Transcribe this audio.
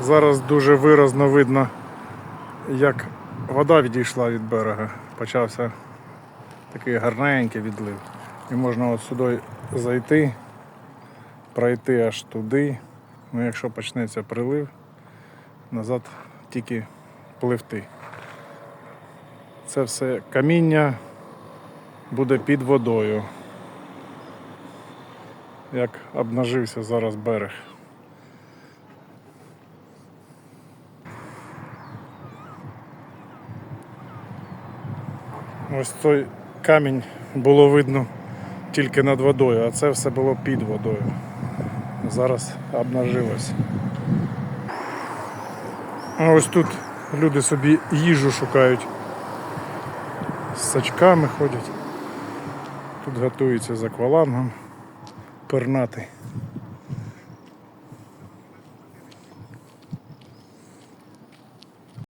Зараз дуже виразно видно, як вода відійшла від берега. Почався такий гарненький відлив. І можна от сюди зайти, пройти аж туди. Ну, якщо почнеться прилив, назад тільки пливти. Це все каміння буде під водою. Як обнажився зараз берег. Ось той камінь було видно тільки над водою, а це все було під водою. Зараз обнажилось. Ось тут люди собі їжу шукають. З сачками ходять. Тут готується з аквалангом пернатий.